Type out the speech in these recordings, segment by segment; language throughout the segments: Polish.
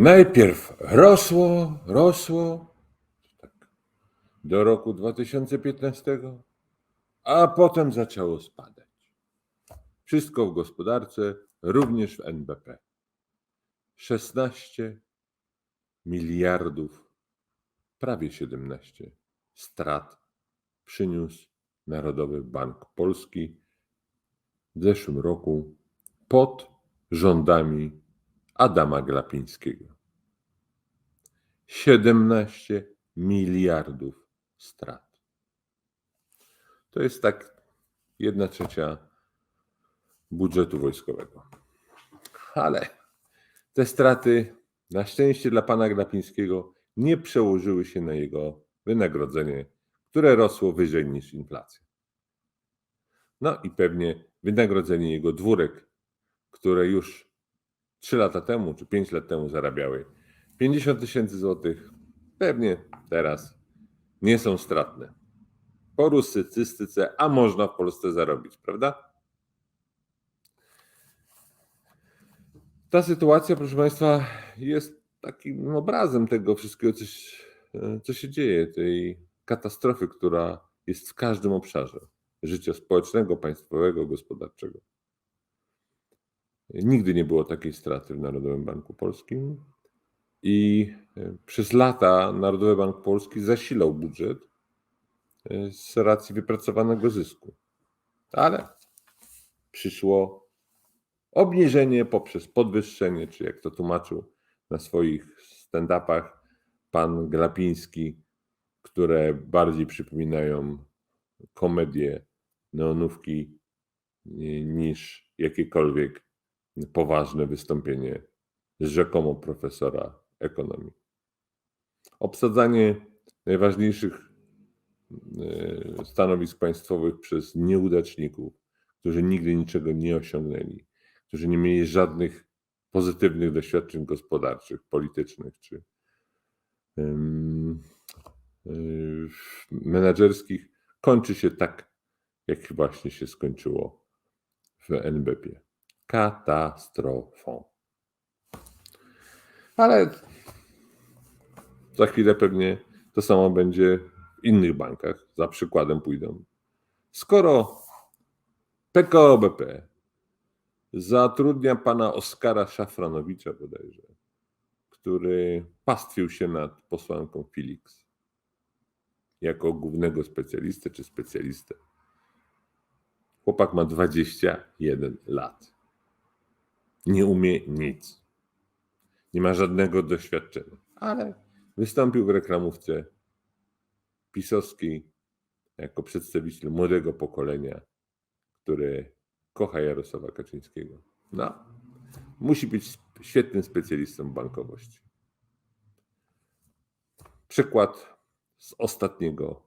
Najpierw rosło, rosło tak, do roku 2015, a potem zaczęło spadać. Wszystko w gospodarce, również w NBP. 16 miliardów, prawie 17 strat przyniósł Narodowy Bank Polski w zeszłym roku pod rządami Adama Glapińskiego. 17 miliardów strat. To jest tak jedna trzecia budżetu wojskowego. Ale te straty, na szczęście dla pana Glapińskiego, nie przełożyły się na jego wynagrodzenie, które rosło wyżej niż inflacja. No i pewnie wynagrodzenie jego dwórek, które już 3 lata temu czy 5 lat temu zarabiały 50 tysięcy złotych, pewnie teraz nie są stratne. Po rusycystyce, a można w Polsce zarobić, prawda? Ta sytuacja, proszę Państwa, jest takim obrazem tego wszystkiego, co się, co się dzieje, tej katastrofy, która jest w każdym obszarze życia społecznego, państwowego, gospodarczego. Nigdy nie było takiej straty w Narodowym Banku Polskim i e, przez lata Narodowy Bank Polski zasilał budżet e, z racji wypracowanego zysku. Ale przyszło obniżenie poprzez podwyższenie, czy jak to tłumaczył na swoich stand-upach pan Glapiński, które bardziej przypominają komedie neonówki ni- niż jakiekolwiek poważne wystąpienie rzekomo profesora ekonomii. Obsadzanie najważniejszych e, stanowisk państwowych przez nieudaczników, którzy nigdy niczego nie osiągnęli, którzy nie mieli żadnych pozytywnych doświadczeń gospodarczych, politycznych czy y, menedżerskich, kończy się tak, jak właśnie się skończyło w NBP. Katastrofą. Ale za chwilę pewnie to samo będzie w innych bankach. Za przykładem pójdą. Skoro PKO BP zatrudnia pana Oskara Szafranowicza bodajże, który pastwił się nad posłanką Felix jako głównego specjalistę czy specjalistę. Chłopak ma 21 lat. Nie umie nic. Nie ma żadnego doświadczenia, ale wystąpił w reklamówce pisowskiej jako przedstawiciel młodego pokolenia, które kocha Jarosława Kaczyńskiego. No, musi być świetnym specjalistą bankowości. Przykład z ostatniego,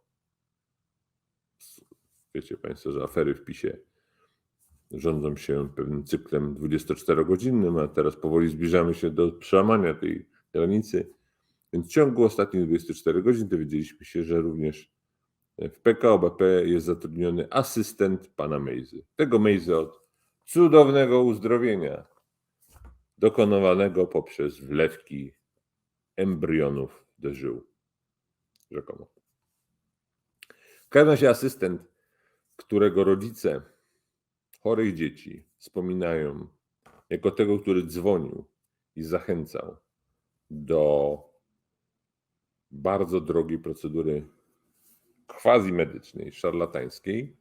wiecie Państwo, że afery w PiSie rządzą się pewnym cyklem 24-godzinnym, a teraz powoli zbliżamy się do przełamania tej granicy. Więc w ciągu ostatnich 24 godzin dowiedzieliśmy się, że również w PKO BP jest zatrudniony asystent pana Mejzy. Tego Mejzy od cudownego uzdrowienia dokonywanego poprzez wlewki embrionów do żył. Rzekomo. W każdym razie asystent, którego rodzice chorych dzieci wspominają jako tego, który dzwonił i zachęcał do bardzo drogiej procedury quasi medycznej, szarlatańskiej,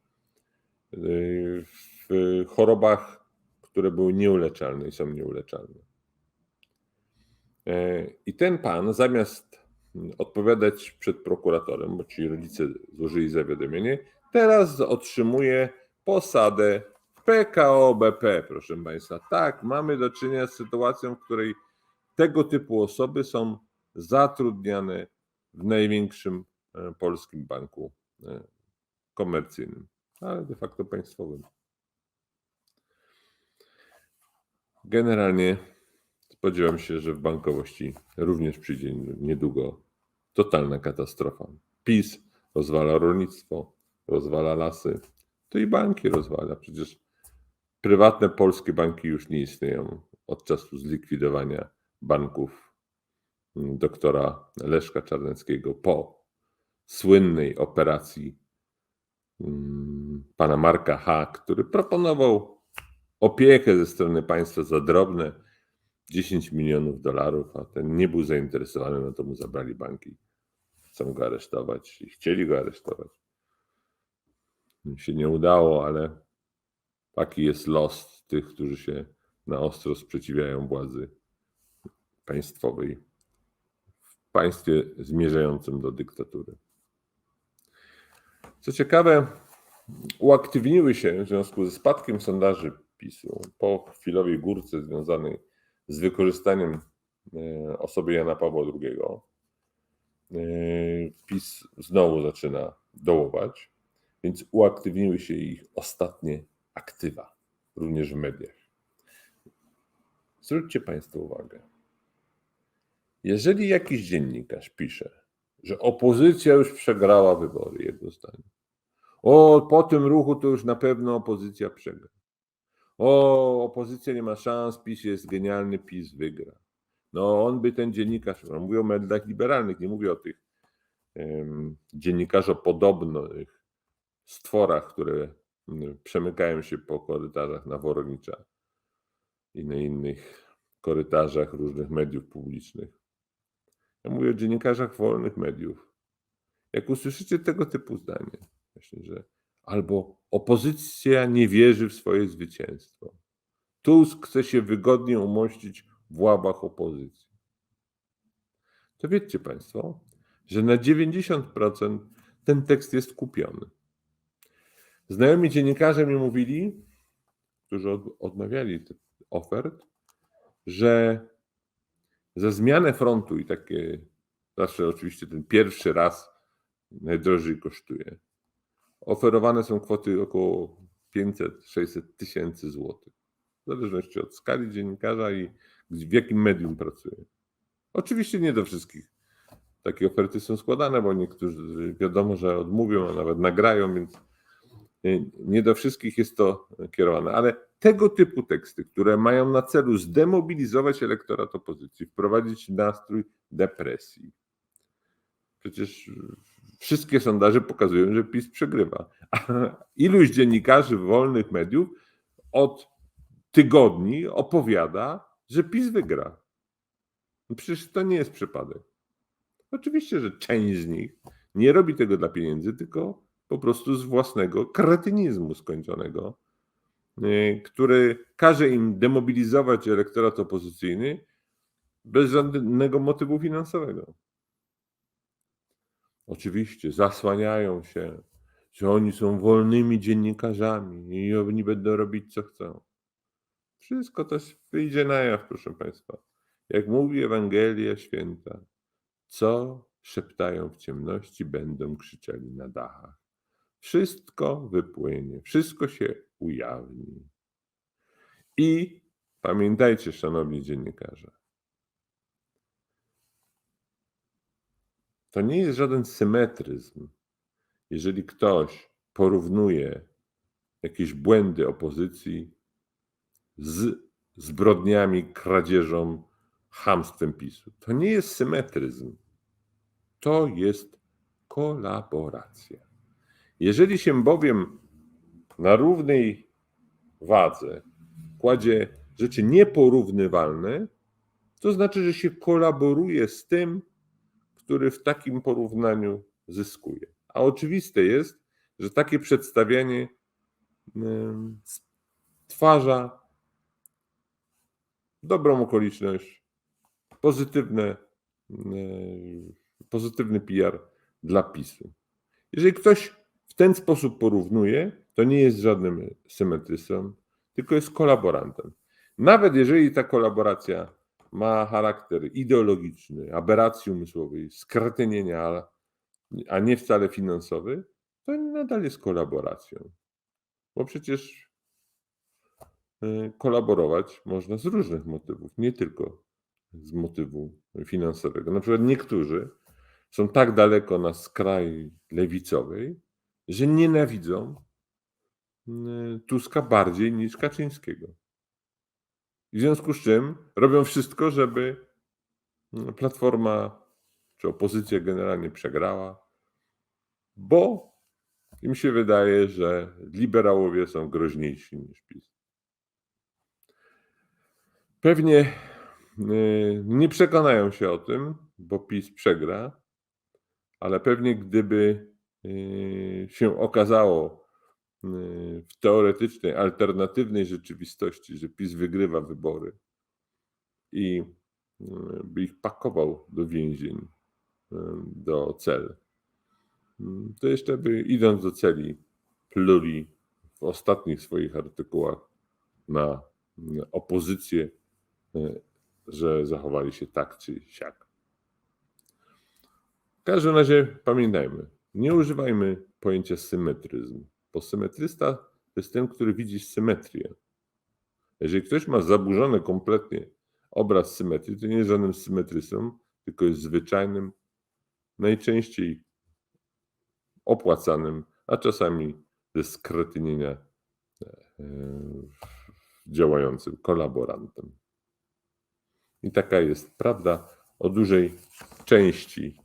w chorobach, które były nieuleczalne i są nieuleczalne. E, I ten pan, zamiast odpowiadać przed prokuratorem, bo ci rodzice złożyli zawiadomienie, teraz otrzymuje posadę PKO BP, proszę Państwa. Tak, mamy do czynienia z sytuacją, w której tego typu osoby są zatrudniane w największym e, polskim banku e, komercyjnym, ale de facto państwowym. Generalnie spodziewam się, że w bankowości również przyjdzie niedługo totalna katastrofa. PiS rozwala rolnictwo, rozwala lasy, to i banki rozwala. Przecież prywatne polskie banki już nie istnieją od czasu zlikwidowania banków doktora Leszka Czarneckiego po słynnej operacji mm, pana Marka H., który proponował opiekę ze strony państwa za drobne 10 milionów dolarów, a ten nie był zainteresowany, no to mu zabrali banki. Chcą go aresztować i chcieli go aresztować. Się nie udało, ale taki jest los tych, którzy się na ostro sprzeciwiają władzy państwowej państwie zmierzającym do dyktatury. Co ciekawe, uaktywniły się w związku ze spadkiem sondaży PiSu po chwilowej górce związanej z wykorzystaniem e, osoby Jana Pawła II. e, PiS znowu zaczyna dołować, więc uaktywniły się ich ostatnie aktywa, również w mediach. Zwróćcie Państwo uwagę. Jeżeli jakiś dziennikarz pisze, że opozycja już przegrała wybory, jedno zdanie. O, po tym ruchu to już na pewno opozycja przegra. O, opozycja nie ma szans, PiS jest genialny, PiS wygra. No, on by ten dziennikarz, no, mówię o mediach liberalnych, nie mówię o tych um, dziennikarzopodobnych stworach, które mm, przemykają się po korytarzach na Woronicza i na innych korytarzach różnych mediów publicznych. Ja mówię o dziennikarzach wolnych mediów. Jak usłyszycie tego typu zdanie, myślę, że albo opozycja nie wierzy w swoje zwycięstwo. Tusk chce się wygodnie umościć w ławach opozycji. To wiedzcie Państwo, że na 90% ten tekst jest kupiony. Znajomi dziennikarze mi mówili, którzy od- odmawiali tych ofert, że za zmianę frontu i takie, zawsze oczywiście ten pierwszy raz najdrożej kosztuje, oferowane są kwoty około 500-600 tysięcy złotych. W zależności od skali dziennikarza i w jakim medium pracuje. Oczywiście nie do wszystkich takie oferty są składane, bo niektórzy wiadomo, że odmówią, a nawet nagrają, więc nie- do wszystkich jest to kierowane. Ale tego typu teksty, które mają na celu zdemobilizować elektorat opozycji, wprowadzić nastrój depresji. Przecież wszystkie sondaże pokazują, że PiS przegrywa. A iluś dziennikarzy wolnych mediów od tygodni opowiada, że PiS wygra. No Przecież to nie jest przypadek. Oczywiście, że część z nich nie robi tego dla pieniędzy, tylko po prostu z własnego kretynizmu skończonego, który każe im demobilizować elektorat opozycyjny bez żadnego motywu finansowego. Oczywiście zasłaniają się, że oni są wolnymi dziennikarzami i oni będą robić co chcą. Wszystko to wyjdzie na jaw, proszę Państwa. Jak mówi Ewangelia Święta, co szeptają w ciemności, będą krzyczeli na dachach. Wszystko wypłynie, wszystko się ujawni. I pamiętajcie, szanowni dziennikarze, to nie jest żaden symetryzm, jeżeli ktoś porównuje jakieś błędy opozycji z zbrodniami, kradzieżą, chamstwem PiSu. To nie jest symetryzm. To jest kolaboracja. Jeżeli się bowiem na równej wadze kładzie rzeczy nieporównywalne, to znaczy, że się kolaboruje z tym, który w takim porównaniu zyskuje. A oczywiste jest, że takie przedstawianie stwarza dobrą okoliczność, pozytywne, pozytywny PR dla PiSu. Jeżeli ktoś w ten sposób porównuje, to nie jest żadnym symetrystą, tylko jest kolaborantem. Nawet jeżeli ta kolaboracja ma charakter ideologiczny, aberracji umysłowej, skretynienia, a- nie wcale finansowy, to nadal jest kolaboracją. Bo przecież y, kolaborować można z różnych motywów, nie tylko z motywu finansowego. Na przykład niektórzy są tak daleko na skraj lewicowej, że nienawidzą Tuska bardziej niż Kaczyńskiego. W związku z czym robią wszystko, żeby Platforma czy opozycja generalnie przegrała, bo im się wydaje, że liberałowie są groźniejsi niż PiS. Pewnie y, nie przekonają się o tym, bo PiS przegra, ale pewnie gdyby y, się okazało y, w teoretycznej, alternatywnej rzeczywistości, że PiS wygrywa wybory i by ich pakował do więzień, do cel, to jeszcze by idąc do celi, pluli w ostatnich swoich artykułach na opozycję, że zachowali się tak czy siak. W każdym razie pamiętajmy, nie używajmy pojęcia symetryzm, bo symetrysta to jest ten, który widzi symetrię. Jeżeli ktoś ma zaburzony kompletnie obraz symetrii, to nie jest żadnym symetrystą, tylko jest zwyczajnym, najczęściej opłacanym, a czasami ze skretynienia e, działającym kolaborantem. I taka jest prawda o dużej części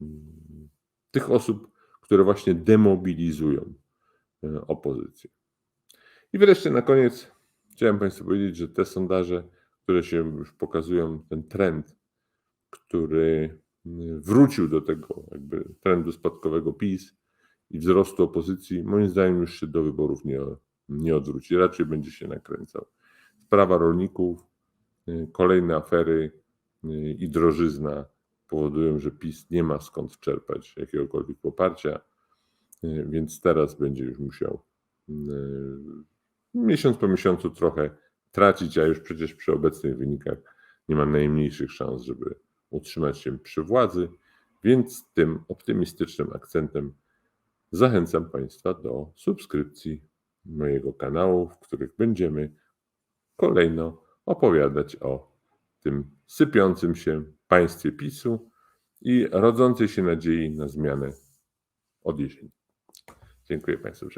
mm, tych osób, które właśnie demobilizują e, opozycję. I wreszcie na koniec chciałem Państwu powiedzieć, że te sondaże, które się już pokazują, ten trend, który wrócił do tego jakby trendu spadkowego PiS i wzrostu opozycji, moim zdaniem już się do wyborów nie, nie odwróci. Raczej będzie się nakręcał. Sprawa rolników, y, kolejne afery y, i drożyzna powodują, że PiS nie ma skąd czerpać jakiegokolwiek poparcia, y, więc teraz będzie już musiał miesiąc po miesiącu trochę tracić, a już przecież przy obecnych wynikach nie ma najmniejszych szans, żeby utrzymać się przy władzy, więc tym optymistycznym akcentem zachęcam Państwa do subskrypcji mojego kanału, w których będziemy kolejno opowiadać o tym sypiącym się państwie PiSu i rodzącej się nadziei na zmianę od jesieni. Dziękuję Państwu